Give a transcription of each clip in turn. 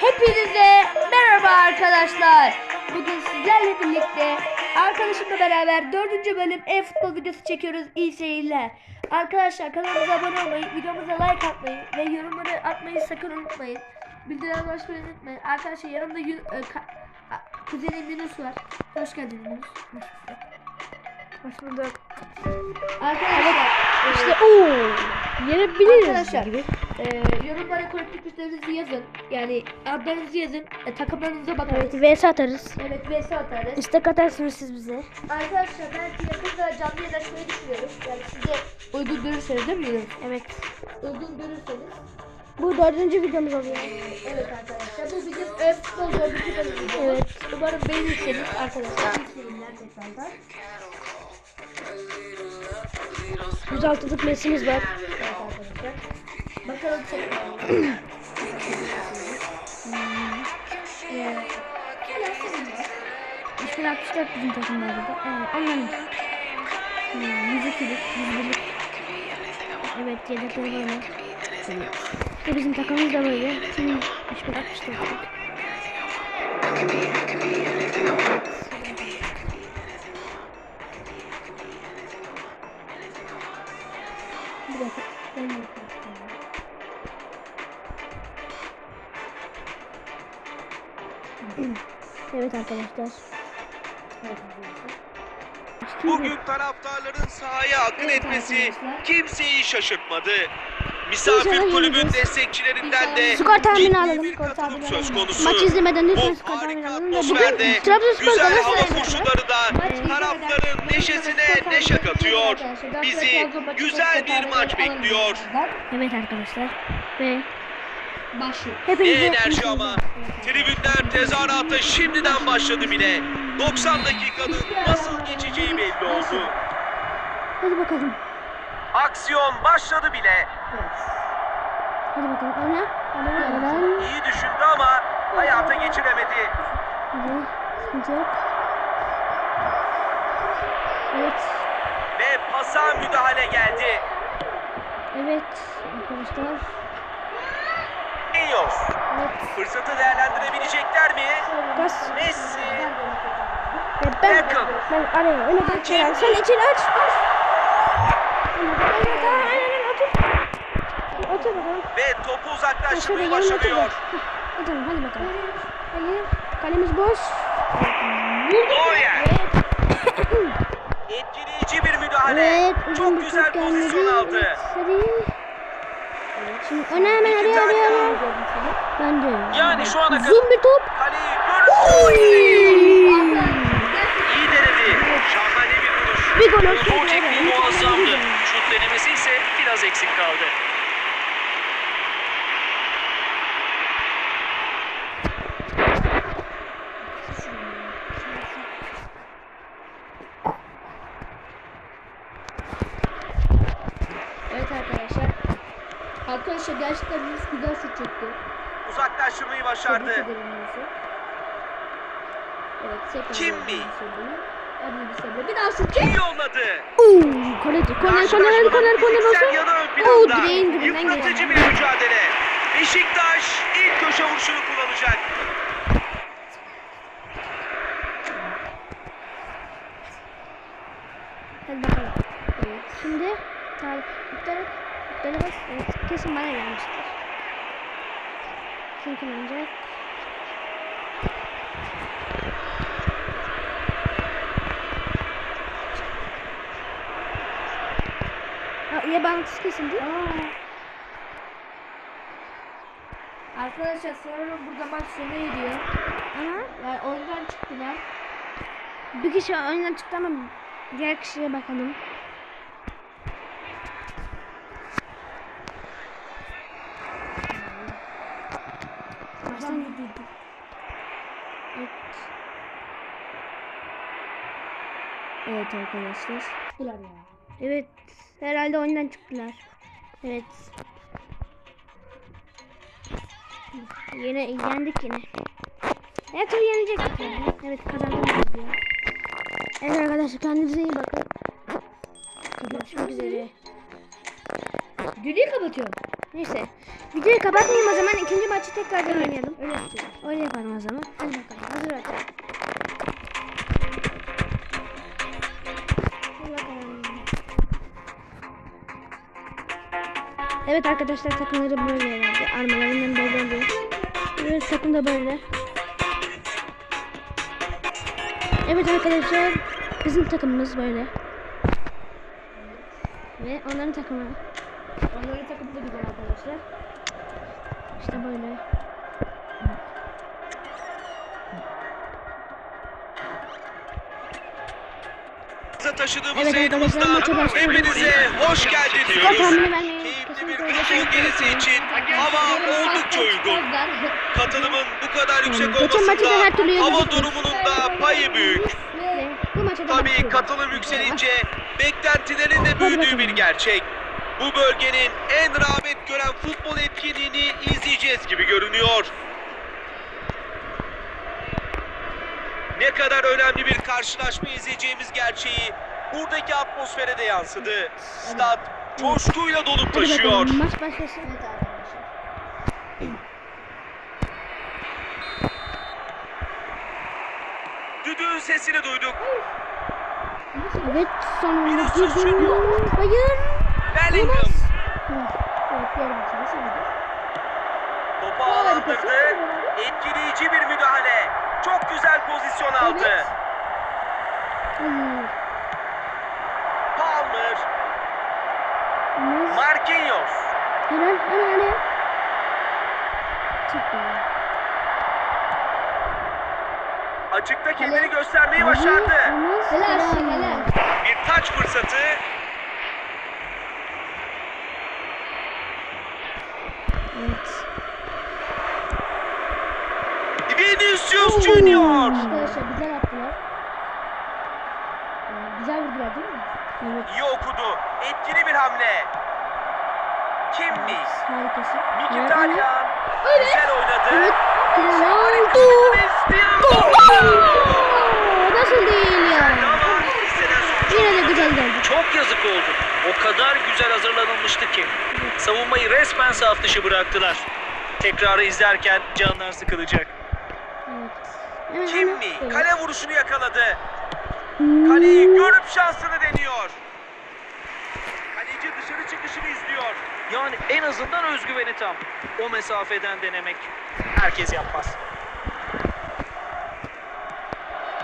Hepinize merhaba arkadaşlar. Bugün sizlerle birlikte arkadaşımla beraber dördüncü bölüm e-futbol videosu çekiyoruz. İyi seyirler. Arkadaşlar kanalımıza abone olmayı, videomuza like atmayı ve yorumları atmayı sakın unutmayın. Bildirimleri açmayı unutmayın. Arkadaşlar yanımda Yu- e, kuzenim Yunus var. Hoş geldin Yunus. Hoş bulduk. Hoş bulduk. Arkadaşlar İşte e, ooo. Yenebiliriz Arkadaşlar gibi. E, yorumlara kolektif güçlerinizi yazın. Yani adlarınızı yazın. E, takımlarınıza bakın. Evet vs atarız. Evet vs atarız. İstek atarsınız siz bize. Arkadaşlar ben yakında canlı yayın açmayı düşünüyorum. Yani size uygun görürseniz değil mi? Evet. Uygun görürseniz. Bu dördüncü videomuz oluyor. Evet arkadaşlar bu bizim e, futbol dördüncü videomuz. Evet. Umarım beğenirseniz arkadaşlar. İyi seyirler tekrardan. 106'lık Messi'miz var. Evet arkadaşlar. Bakalım tekrar. Ee, var. 364 bizim takımlarda da. Evet onların. Hmm, 102'lik, 101'lik. Evet yedekleri böyle. Bu bizim takımımız da böyle. Şimdi 364'lik. Bir dakika. Ben. Evet arkadaşlar. Bugün taraftarların sahaya akın Evet etmesi arkadaşlar. kimseyi şaşırtmadı. Misafir İnşallah kulübün yeneceğiz. destekçilerinden de Skor tahmini alalım. bir Skor tahmini söz konusu. Maç izlemeden lütfen skor tahmini alalım. Bugün Trabzonspor güzel hava koşulları da taraftarın neşesine neşe katıyor. Bizi güzel bir maç bekliyor. Evet arkadaşlar. Ve Başlıyor. Ne hepinize enerji ama. Tribünler tezahürata şimdiden başladı bile. 90 dakikanın nasıl geçeceği belli oldu. Hadi bakalım. Aksiyon başladı bile. Hadi bakalım. Hadi bakalım. İyi düşündü ama hayata geçiremedi. Hadi. Sıkıntı yok. Evet. Ve pasa müdahale geldi. Evet. Arkadaşlar. Evet. Fırsatı değerlendirebilecekler mi? Messi. Ben, ben araya oynadım. Kerem. Sen içeri aç. Otur. Bakalım. Ve topu otur. başarıyor. Hah, Hadi, bakalım. Hayır. Kalemiz boş. Neuer. Etkileyici bir müdahale. Evet. Çok güzel pozisyon aldı. Evet. Şimdi oyna hemen araya tane araya. daha. araya. Ben de. Yani şu ana kadar Uzun bir top. görüntü. İyi denedi. Şahane bir vuruş. Bir gol olsun. tekniği muazzamdı. Şut denemesi ise biraz eksik kaldı. Evet arkadaşlar. Arkadaşlar gerçekten Yunus güzel şut çekti. Uzaklaştırmayı başardı. Evet. Kim mi? Bir daha şut çek. Yolladı. Uuu. Kaleci. Fiziksel olsun. yanı ön Oo, direğin dibinden Yıpratıcı geldi. bir mücadele. Beşiktaş ilk köşe vuruşunu kullanacak. Hadi bakalım. Evet. Şimdi tarih. İptal et. İptal et. Evet. Kesin bana gelmiştir. Aa, ya bağlantısı kesildi. Arkadaşlar sanırım burada maç sona ediyor. Ama Yani oyundan çıktılar. bir kişi oyundan çıktı ama diğer kişiye bakalım. Baştan durdurdu. Evet. Evet arkadaşlar. Çıktılar ya. Evet. Herhalde oyundan çıktılar. Evet. Yine yendik yine. Her türlü yenecektik yani. Evet kazandık diyor. Evet arkadaşlar kendinize iyi bakın. Görüşmek üzere. Düdüğü kapatıyorum. Neyse. Videoyu kapatmayayım o zaman ikinci maçı tekrardan oynayalım. Öyle yapacağız. Öyle yapalım o zaman. Hadi bakalım. Hazır bakalım. Evet arkadaşlar takımları böyle herhalde. Armalarından böyle oluyor. Evet takım da böyle. Evet arkadaşlar bizim takımımız böyle. Ve onların takımı. Onların takımı da güzel arkadaşlar. İşte böyle. taşıdığımız Evet başlıyoruz. hepinize hoş geldiniz diyoruz. Keyifli bir futbol gezisi için hava oldukça uygun. Katılımın bu kadar yüksek olmasında hava durumunun da payı büyük. Tabii katılım yükselince beklentilerin de büyüdüğü bir gerçek. Bu bölgenin en rağbet gören futbol etkinliğini izleyeceğiz gibi görünüyor. Ne kadar önemli bir karşılaşma izleyeceğimiz gerçeği buradaki atmosfere de yansıdı. Stat coşkuyla dolup Hadi taşıyor. bakalım maç başlasın. Evet arkadaşlar. Düdüğün sesini duyduk. Evet sonunda. Junior. Hayır. Bellingham topu ağlandırdı. Etkileyici bir müdahale. Çok güzel pozisyon aldı. Evet. Hayır. Palmer, Olmaz. Marquinhos. Helal helal helal. Çok iyi. Açıkta kendini göstermeyi başardı. Helal helal. Bir taç fırsatı. Evet. Vinicius Junior. Arkadaşlar güzel attılar. Ee, güzel vurdular değil mi? Evet. İyi okudu. Etkili bir hamle. Kimmi. Harikasın. Mkhitaryan. Güzel oynadı. Evet. Ronaldo. Nasıl değil ya? Yine de güzel geldi. Çok yazık oldu. O kadar güzel hazırlanılmıştı ki. Savunmayı resmen saf dışı bıraktılar. Tekrarı izlerken canlar sıkılacak. Evet. Kimmi kale vuruşunu yakaladı. Kaleyi görüp şansını deniyor. Kaleci dışarı çıkışını izliyor. Yani en azından özgüveni tam. O mesafeden denemek herkes yapmaz.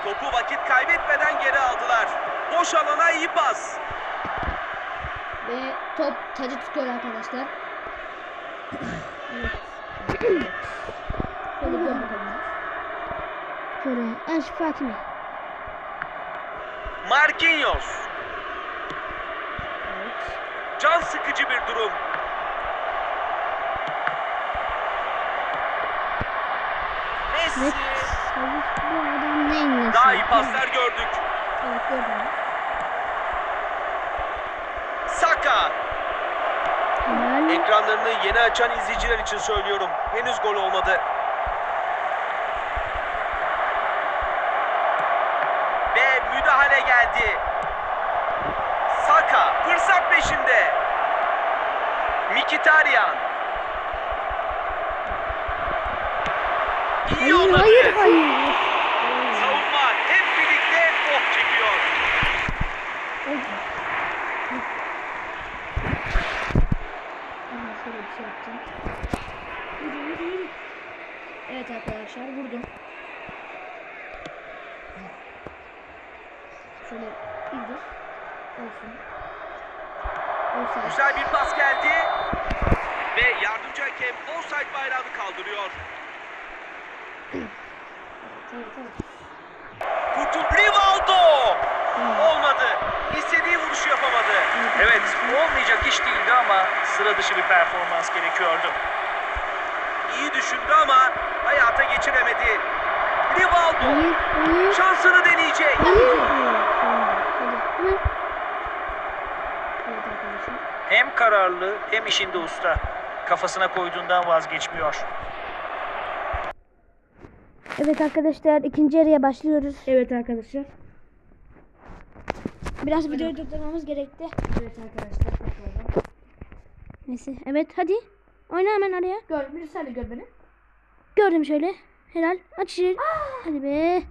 Topu vakit kaybetmeden geri aldılar. Boş alana iyi pas. Ve top tacı tutuyor arkadaşlar. evet. Şöyle bakalım. Şöyle. Marquinhos. Evet. Can sıkıcı bir durum. Evet. Bu adam? Daha iyi paslar gördük. Evet gördüm. Saka. Helal. Ekranlarını yeni açan izleyiciler için söylüyorum. Henüz gol olmadı. Ve müdahale geldi. Saka fırsat peşinde. Mkhitaryan. Hayır hayır hayır. Savunma hep birlikte oh çekiyor. Şöyle bir şey yapacağım. Vurun vurun vurun. Evet arkadaşlar vurdum. Şöyle indir. Olsun. Olsun. Güzel bir pas geldi. Ve yardımcı hakem offside bayrağını kaldırıyor. Kurtul Rivaldo. Olmadı. İstediği vuruşu yapamadı. Evet, olmayacak iş değildi ama sıra dışı bir performans gerekiyordu. İyi düşündü ama hayata geçiremedi. Rivaldo şansını deneyecek. Hayır. Hadi. Hemen. Evet arkadaşlar. Hem kararlı hem işinde usta. Kafasına koyduğundan vazgeçmiyor. Evet arkadaşlar ikinci yarıya başlıyoruz. Evet arkadaşlar. Biraz videoyu durdurmamız gerekti. Evet arkadaşlar. tekrardan. Neyse evet hadi. Oyna hemen araya. Gör, bir sen de gör beni. Gördüm şöyle. Helal. Aç içeri. Hadi be.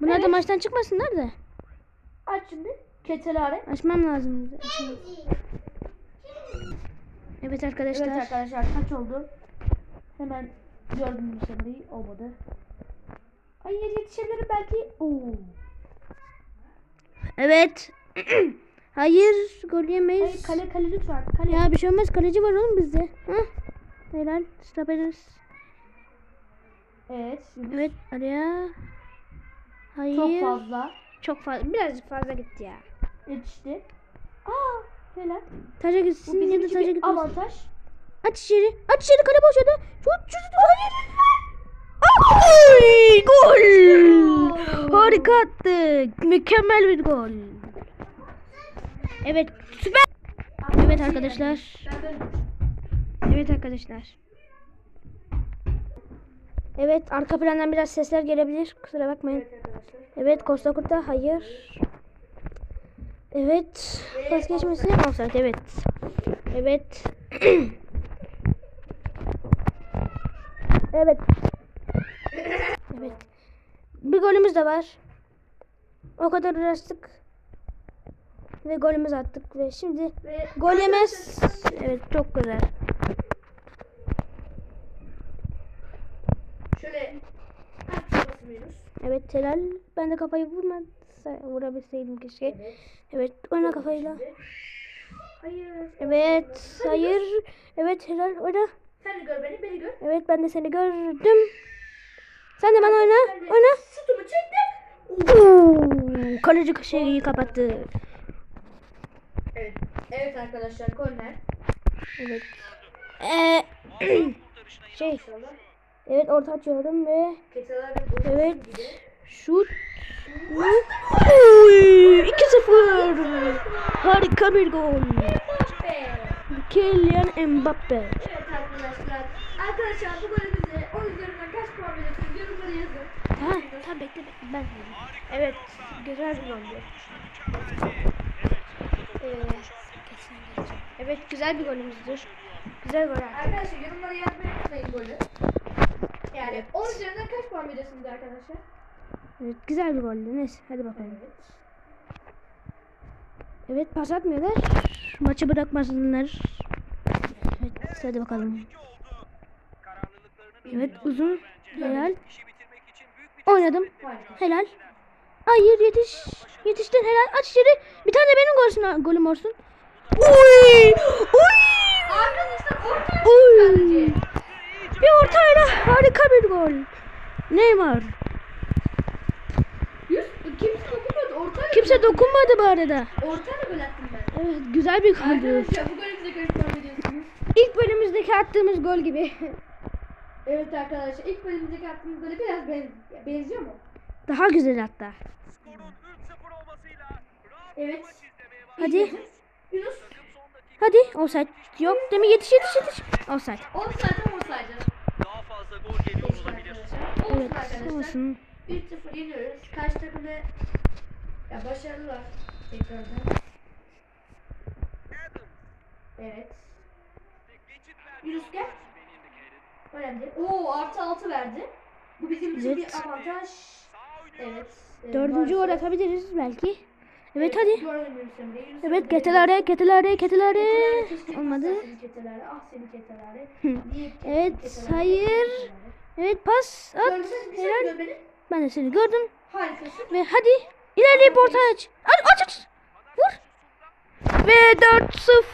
Bunlar da Evet. maçtan çıkmasınlar da. Aç şimdi. Ketelare. Açmam lazım. Evet arkadaşlar. Evet arkadaşlar kaç oldu? Hemen gördüm bu seferyi. Olmadı. Ay yer yetişebilirim belki. Oo. Evet. Hayır gol yemeyiz. kale kale lütfen. Kale. Ya bir şey olmaz kaleci var oğlum bizde. Hah. Helal. Stop ederiz. Evet. Yunus. Evet araya. Hayır. Çok fazla. Çok fazla. Birazcık fazla gitti ya. Yetişti. Aa. Helal. Taca gitsin ya da taca gitmesin. avantaj. Aç içeri. Aç içeri kale boş hadi. Şut şut. Hayır. Ay, gol. Harika attı. Mükemmel bir gol. Evet süper. Evet arkadaşlar. Evet arkadaşlar. Evet arka plandan biraz sesler gelebilir. Kusura bakmayın. Evet Costa Curta hayır. Evet. Pas geçmesi evet. Evet. evet. Evet. Bir golümüz de var. O kadar uğraştık. Ve golümüzü attık ve şimdi Ve gol yemez. Evet çok güzel. şöyle. Evet helal. Ben de kafayı vurmadı. Vurabilseydim keşke. Evet. Evet oyna kafayla. Hayır. Evet hayır. Evet helal oyna. Sen de gör beni, beni gör. Evet ben de seni gördüm. Sen de bana oyna. Oyna. Sütumu çektim. Kaleci şeyi kapattı. Evet. Evet arkadaşlar korner. Evet. Ee, şey. Evet orta açıyorum ve evet şut. Oy, 2-0. Harika bir gol. Kylian Mbappe. Evet arkadaşlar. Bu golümüze 10 üzerinden kaç puan veriyorsunuz? Yorumlara yazın. Ha, tamam bekle bekle ben söyleyeyim. Evet, güzel bir goldü. Ee, evet, güzel bir golümüzdür. Güzel gol. attı. Arkadaşlar yorumlara yazmayı unutmayın golü. Yani 10 üzerinden kaç puan veriyorsunuz arkadaşlar? Evet, güzel bir goldü. Neyse, hadi bakalım. Evet. Evet, pas atmıyorlar. Maçı bırakmasınlar. Evet, hadi bakalım. Evet, uzun. Helal. Oynadım. Helal. Hayır yetiş. Yetiştin helal. Aç içeri. Bir tane de benim golsün, golüm olsun. Oy! Oy! Arkadaşlar sadece. Bir ortayla harika bir gol. Neymar. Kimse dokunmadı. Orta Kimse dokunmadı bu arada. Ortayla gol attım ben. Evet güzel bir goldü. Arkadaşlar bu? İlk bölümümüzdeki attığımız gol gibi. Evet arkadaşlar ilk bölümümüzdeki attığımız gole biraz ben, benziyor mu? Daha güzel hatta. Evet. Hadi. Yunus. Hadi. Offside yok. Değil mi? Yetiş yetiş yetiş. Offside. Offside ama offside. Daha fazla gol geliyor Olsun olabilir. arkadaşlar. Olsun Evet arkadaşlar. olsun. 1-0 yeniyoruz. Karşı takımda ya başarılar tekrardan. Evet. Yunus gel. Önemli. Oo artı 6 verdi. Bu bizim için Evet. bir avantaj. Evet. e, Dördüncü maalesef. atabiliriz belki. Evet hadi. Evet ketelare. Ketelare, keşke Olmadı. Ah Evet, hayır. Evet pas at. Helal. Ben de seni gördüm. Harikasın. Ve hadi ilerleyip orta aç. Aç aç aç. Vur. Ve 4-0.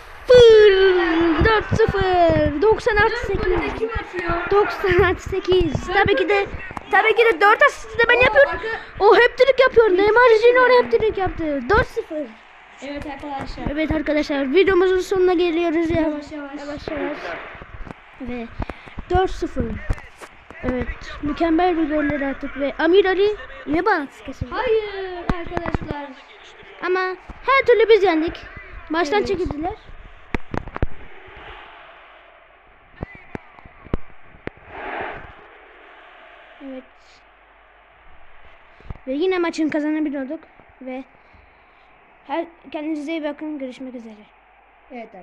4-0. 90 artı 8. Golü de kim atıyor? 90 artı 8. Tabii ki de tabii ki de 4 asist de ben yapıyorum. O hep yapıyor. Neymar Junior hep yaptı. 4-0. Evet arkadaşlar. Evet arkadaşlar videomuzun sonuna geliyoruz ya. Yavaş yavaş. Yavaş yavaş. Ve 4-0. Evet mükemmel bir goller attık ve Amir Ali ne bas kesildi. Hayır arkadaşlar. Ama her türlü biz yendik. Maçtan Evet. çekildiler. Evet. Ve yine maçın kazanabiliyorduk ve her kendinize iyi bakın. Görüşmek üzere. Evet